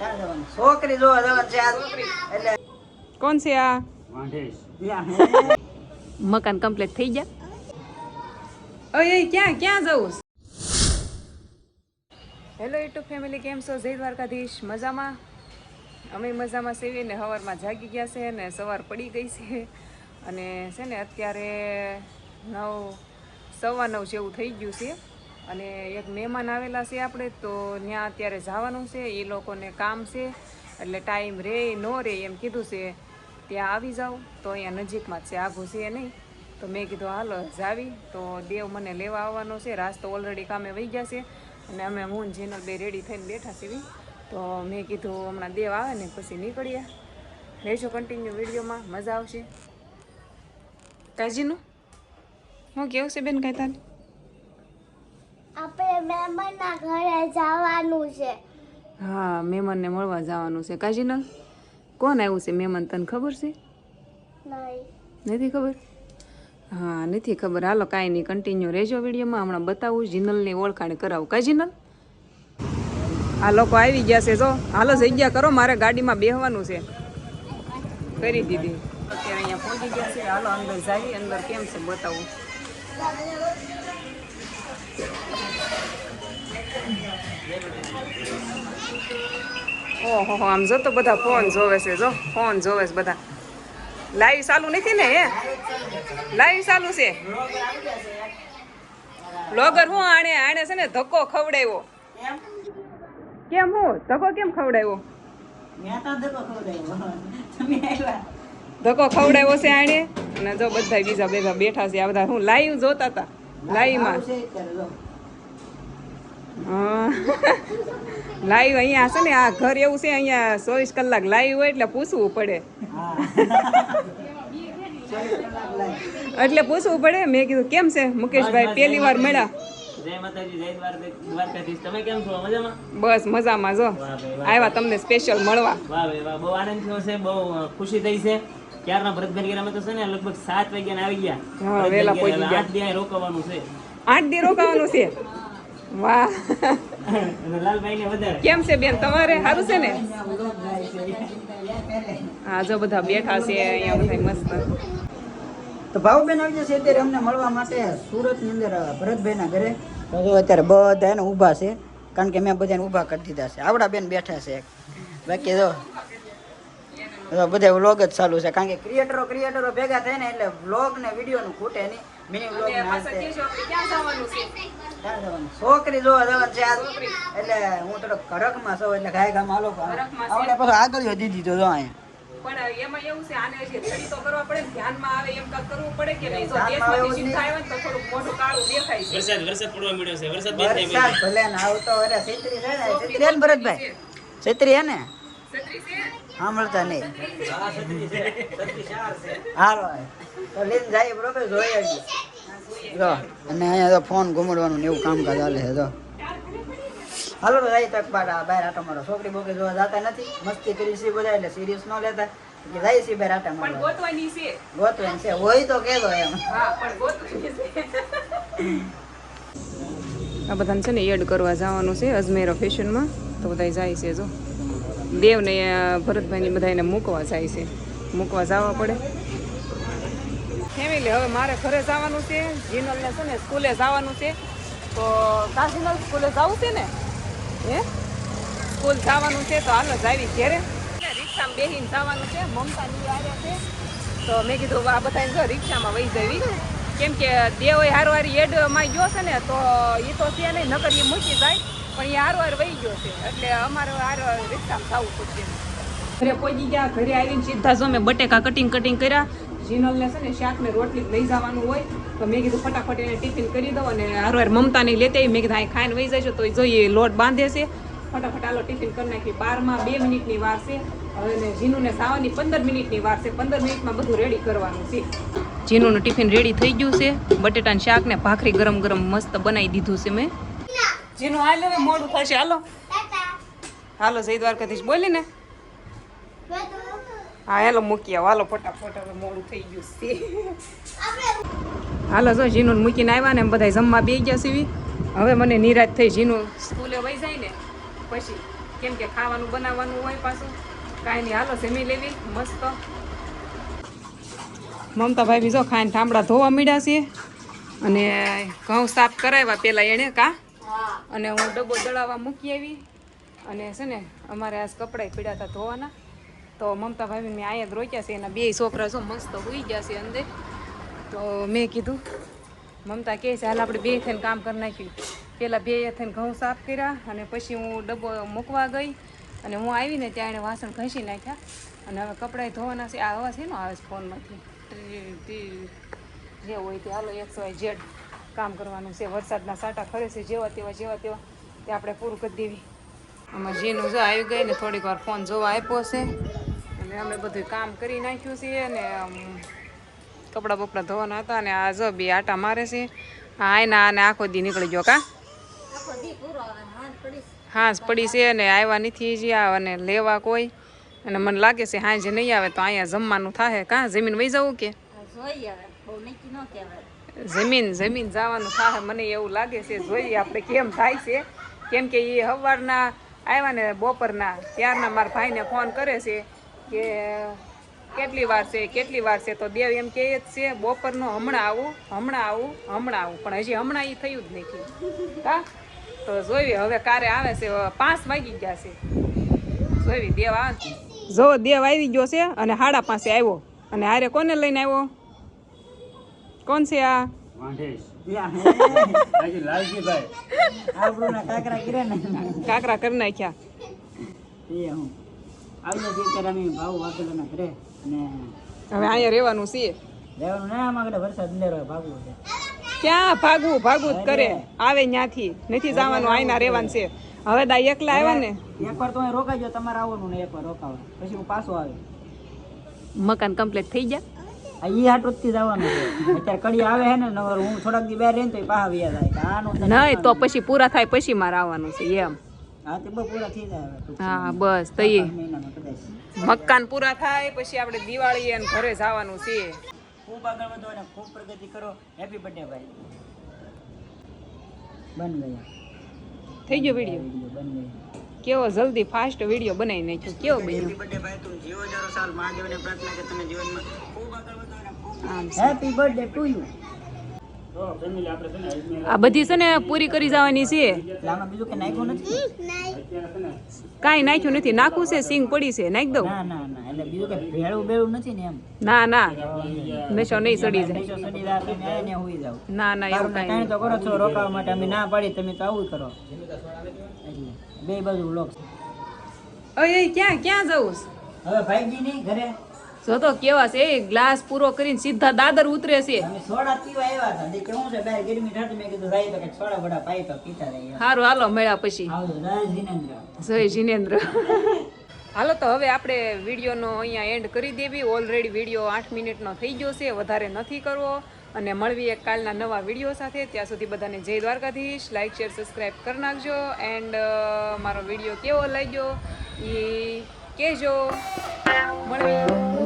છોકરી જોવા જવાનું છે એટલે કોણ છે આ? મકાન કમ્પ્લીટ થઈ ગયા. ઓય ઓય, ક્યાં ક્યાં જવું? હેલો યુટ્યુબ ફેમિલી કેમ છો? જય દ્વારકાધીશ. મજામાં? અમે મજામાં સેવી ને સવારમાં જાગી ગયા છે ને સવાર પડી ગઈ છે. અને છે ને અત્યારે નવ સવા નવ જેવું થઈ ગયું છે. અને એક મહેમાન આવેલા છે આપણે, તો ત્યાં અત્યારે જવાનું છે. એ લોકોને કામ છે, એટલે ટાઈમ રે, ન રહે એમ કીધું છે. ત્યાં આવી જાઓ તો અહીંયા નજીકમાં જ છે આઘું છે નહીં. તો મેં કીધું, હાલો, જાવી. તો દેવ મને લેવા આવવાનો છે. રાસ્તો ઓલરેડી કામે વહી ગયા છે. અને અમે હું જેનલ બે રેડી થઈને બેઠા છીએ. તો મેં કીધું, હમણાં દેવ આવે ને પછી નીકળીએ. રહેજો કન્ટિન્યુ વિડીયોમાં. મજા આવશે. કાજીનું? હું કેવું છે બેન કાંઈ તારે? આપણે મહેમાનના ઘરે જવાનું છે. હા મહેમાનને મળવા જવાનું છે. કાજીનલ કોણ આવ્યું છે મહેમાન તને ખબર છે? નથી ખબર? હા નથી ખબર. હાલો કાંઈ નહીં કન્ટિન્યુ રહેજો વિડીયોમાં. હમણાં બતાવું જીનલની ઓળખાણ કરાવું. કાજીનલ? આ લોકો આવી ગયા છે જો. હાલો જગ્યા કરો. મારે ગાડીમાં બેહવાનું છે. કરી દીધી. અત્યારે અહીંયા પહોંચી ગયા છે. હાલો અંદર જાવી અંદર કેમ છે બતાવું. ઓહો આમ જો તો બધા ફોન જોવે છે જો ફોન જોવે છે બધા. લાઈવ ચાલુ નથી ને હે? લાઈવ ચાલુ છે. બ્લોગર હું આણે? આણે છે ને ધક્કો ખવડાવ્યો. કેમ હું? ધક્કો કેમ ખવડાવ્યો? ધક્કો ખવડાવ્યો. ધક્કો ખવડાવ્યો છે આણે? અને જો બધા બીજા બધા બેઠા છે આ બધા હું લાઈવ જોતા હતા. લાઈવમાં. લાઈવ અહીંયા છે ને આ ઘર એવું છે અહીંયા ચોવીસ કલાક લાઈવ હોય એટલે પૂછવું પડે. એટલે પૂછવું પડે. મેં કીધું કેમ છે મુકેશભાઈ? પહેલી વાર મળ્યા? જય માતાજી જય દ્વારકાધીશ. તમે કેમ છો? મજામાં? બસ મજામાં જો. આવ્યા તમને સ્પેશિયલ મળવા. વાહ ભાઈ વાહ. બહુ આનંદ થયો છે બહુ ખુશી થઈ છે. ક્યારના ભરતભાઈ ઘેર અમે તો છે ને લગભગ સાત વાગ્યા આવી ગયા. હા, પહોંચી ગયા. આઠ દિવસ રોકાવાનું છે. આઠ દિવસ રોકાવાનું છે? વાહ. લાલભાઈ ને વધારે. કેમ છે બેન તમારે? સારું છે ને? અહીંયા vlog જાય છે. યા પહેલે. હા જો બધા બેઠા છે અહીંયા બધા મસ્ત. તો ભાવબેન આવી જશે અત્યારે અમને મળવા માટે સુરતની અંદર ભરતભાઈના ઘરે. તો જો અત્યારે બધા એને ઊભા છે. કારણ કે મેં બધાને ઊભા કરી દીધા છે. આવડા બેન બેઠા છે. બાકી જો બધા વ્લોગ જ ચાલુ છે. કારણ કે ક્રિએટરો ક્રિએટરો ભેગા થાય ને એટલે વ્લોગ ને વીડિયો નું ખૂટે નહીં. Mini vlog? છોકરી જોવા જવાનું છે એટલે હું થોડોક કડકમાં છું એટલે ગાય ગામ આલો કડકમાં પાછો આગળ દીધી તો જો અહીંયા પણ એમાં એવું છે આને હજી તો કરવા પડે ને ધ્યાનમાં આવે એમ કાંઈક કરવું પડે કે નહીં? જો દેશમાંથી ચિંતા આવે તો થોડુંક મોઢું કાળું દેખાય છે. વરસાદ વરસાદ પડવા મળ્યો છે. વરસાદ બંધ થઈ ગયો ભલે ને આવતો અરે છેતરી છે ને છેતરી હે ને ભરતભાઈ? છેતરી હે ને? છત્રી છે? સાંભળતા નહીં. હારો તો લઈને જાય બરોબર જોઈએ જો અને અહીંયા તો ફોન ઘૂમડવાનું ને એવું કામકાજ ચાલે છે જો. હાલો તો જાય તક બાર આ બહાર આટા મારો. છોકરી બોકરી જોવા જતા નથી. મસ્તી કરી છે બધા એટલે સિરિયસ ન લેતા. કે જાય છે બહાર આટા મારો ગોતવાની છે. ગોતવાની છે. હોય તો કેદો એમ. હા પણ ગોતવાની છે. આ બધાને છે ને એડ કરવા જવાનું છે અજમેરો ફેશનમાં તો બધા જાય છે જો. દેવને ભરતભાઈને બધા એને મૂકવા જાય છે. મૂકવા જવા પડે. ફેમિલી હવે મારે ઘરે જવાનું છે. જીનલને છે ને સ્કૂલે જવાનું છે. તો કાશીનલ સ્કૂલે જવું છે ને? હે? સ્કૂલ જવાનું છે તો હાલો જાવી ઘેરે. રિક્ષામાં બેસીને જવાનું છે. મમતાની આવ્યા છે. તો મેં કીધું, આ બધા રિક્ષામાં વહી જવી. કેમ કે દેવ હારવાર એડમાં ગયો છે ને, તો એ તો છે નહીં નકર એ મૂકી જાય, પણ એ હારવાર વહી ગયો છે. એટલે અમારે હાર રિક્ષામાં થવું પડશે. ઘરે પહોંચી ગયા, ઘરે આવીને સીધા જો મેં બટેકા કટિંગ કટિંગ કર્યા. જીનલને છે ને શાક ને રોટલી લઈ જવાનું હોય, તો મેં કીધું ફટાફટ એને ટિફિન કરી દઉં અને હારવાર મમતા નહીં લેતે મેં કીધું અહીં ખાઈને વહી જાય તો જોઈએ લોટ બાંધે છે. ફટાફટ આલો ટિફિન કરી નાખી. બારમાં બે મિનિટની વાર છે. હવે ને જીનુને સાવાની પંદર મિનિટની વાર છે. પંદર મિનિટમાં બધું રેડી કરવાનું છે. જીનુનું ટિફિન રેડી થઈ ગયું છે. બટેટાનું શાક ને ભાખરી ગરમ ગરમ મસ્ત બનાવી દીધું છે મેં. જીનું હાલ હવે મોડું થશે હાલો. હાલો જય દ્વારકાધીશ. બોલી ને. હા હેલો મૂકી આવો. હાલો ફટાફટ હવે મોડું થઈ ગયું છે. હાલો જો જીનું મૂકીને આવ્યા ને એમ બધા જમવા બે ગયા સીવી હવે મને નિરાશ થઈ જીનું સ્કૂલે વહી જાય ને પછી કેમ કે ખાવાનું બનાવવાનું હોય પાછું. કાંઈ નહીં હાલો જમી લેવી મસ્ત. મમતા ભાઈ બીજો ખાઈને ઠામડા ધોવા મીડ્યા છે. અને ઘઉં સાફ કરાવ્યા પહેલાં એણે કા? અને હું ડબ્બો દળાવવા મૂકી આવી. અને છે ને, અમારે આજ કપડાં પીડ્યા હતા ધોવાના. તો મમતા ભાભી મેં અહીંયા જ રોક્યા છે, એના બે છોકરા જો મસ્ત હોઈ ગયા છે અંદર. તો મેં કીધું, મમતા કહે છે, હાલ આપણે બે થઈને કામ કરી નાખ્યું. પહેલાં બે થઈને ઘઉં સાફ કર્યા અને પછી હું ડબ્બો મૂકવા ગઈ. અને હું આવીને ત્યાં એણે વાસણ ઘસી નાખ્યા. અને હવે કપડાં ધોવાના છે. આ અવાજ આવે છે ફોનમાંથી? ટી- ટી- જે હોય તે હાલો એકસો જેડ કામ કરવાનું છે વરસાદના સાટા ખરે છે જેવા તેવા જેવા તેવા તે આપણે પૂરું કરી દેવી. આમાં જેનું જો આવી ગઈ ને થોડીક વાર ફોન જોવા આપ્યો છે અને અમે બધું કામ કરી નાખ્યું છે અને કપડાં બપડા ધોવાના હતા અને આ જો બે આટા મારે છે હા આયના અને આખો દી નીકળી ગયો કા? હા પડી છે. અને આવ્યા નથી આ અને લેવા કોઈ. અને મને લાગે છે હાંજે નહીં આવે તો અહીંયા જમવાનું થાય કાં જમીન વહી જવું કે? જમીન જમીન જવાનું થાય મને એવું લાગે છે જોઈએ આપણે કેમ થાય છે. કેમ કે એ સવારના આવ્યા ને બપોરના ત્યારના મારા ભાઈને ફોન કરે છે કે કેટલી વાર છે કેટલી વાર છે તો દેવ એમ કહે જ છે બપોરનું હમણાં આવું હમણાં આવું હમણાં આવું. પણ હજી હમણાં એ થયું જ નથી. હા તો જોઈએ હવે કારે આવે છે પાંચ વાગી ગયા છે. જોઈ દેવ આવે જો દેવ આવી ગયો છે અને હાડા પાસે આવ્યો. અને હારે કોને લઈને આવ્યો? કોણ છે આ? કાકરા કર્યા ને. કાકરા કરી નાખ્યા. હવે અહીંયા રહેવાનું છે. રહેવાનું ના આમાં આગળ વરસાદ અંધેરો હોય, ભાગવું છે ક્યાં ભાગવું? ભાગવું જ કરે. આવે ત્યાંથી નથી જવાનું આઈના રહેવાનું છે. હવે દા એકલા આવ્યા ને? એકવાર તો અહીં રોકાઈ જાઓ તમારે આવવાનું ને એકવાર રોકાવા. પછી હું પાછો આવે મકાન કમ્પ્લીટ થઈ ગયા? આ ઈ હાટો જ જવાનું છે. અત્યારે કડી આવે છે ને હું થોડાક દી બહાર રહીને તો પાહા વ્યા થાય કે આનું નહીં તો પછી પૂરા થાય પછી મારે આવવાનું છે એમ. હા તે પૂરા થઈ જાય હા બસ તો એ મકાન પૂરા થાય પછી આપણે દિવાળી અને ઘરે જવાનું છે. ખૂબ આગળ વધો અને ખૂબ પ્રગતિ કરો. હેપી બર્થડે ભાઈ. બન ગયા. થઈ ગયો વીડિયો કેવો જલ્દી ફાસ્ટ વીડિયો બનાવી નાખ્યો? કેવો બન્યો? હેપી બર્થડે ભાઈ તું જીવો હજારો સાલ. મહાદેવને પ્રાર્થના કે તમે જીવનમાં ખૂબ આગળ વધો અને ખૂબ આમ છે. હેપી બર્થડે ટુ યુ આ બધી છે ને પૂરી કરી જવાની છે. કાંઈ નાખ્યું નથી. નાખવું છે સિંગ પડી છે. નાખી દઉં. ના ના ના. એટલે બીજું કે ભેળું ભેળું નથી ને એમ? ના ના. નશો નહીં સડી જાય. ને હુઈ જાવ ના ના એવું કાંઈ તો કરો છો રોકાવા માટે. અમે ના પાડી તમે તો આવું કરો. બે બાજુ લોક ઓય ક્યાં ક્યાં જવું? હવે ભાઈજી નહીં ઘરે? જો તો કેવા છે એ ગ્લાસ પૂરો કરીને સીધા દાદર ઉતરે છે. અમે સોડા પીવા આવ્યા હતા દે કેવું છે બહાર ગરમી ઠંડી મેં કીધું રાઈ તો કે સોડા બડા પાઈ તો પીતા રહીએ. હારું હાલો મળ્યા પછી. આવજો જય જીનેન્દ્ર. જય જીનેન્દ્ર. હાલો તો હવે આપણે વિડીયોનો અહીંયા એન્ડ કરી દેવી. ઓલરેડી વીડિયો આઠ મિનિટનો થઈ ગયો છે વધારે નથી કરવો. અને મળવી એક કાલના નવા વીડિયો સાથે. ત્યાં સુધી બધાને જય દ્વારકાધીશ. લાઇક શેર સબસ્ક્રાઈબ કરી નાખજો. એન્ડ મારો વીડિયો કેવો લાગ્યો? એ કહેજો મળવી.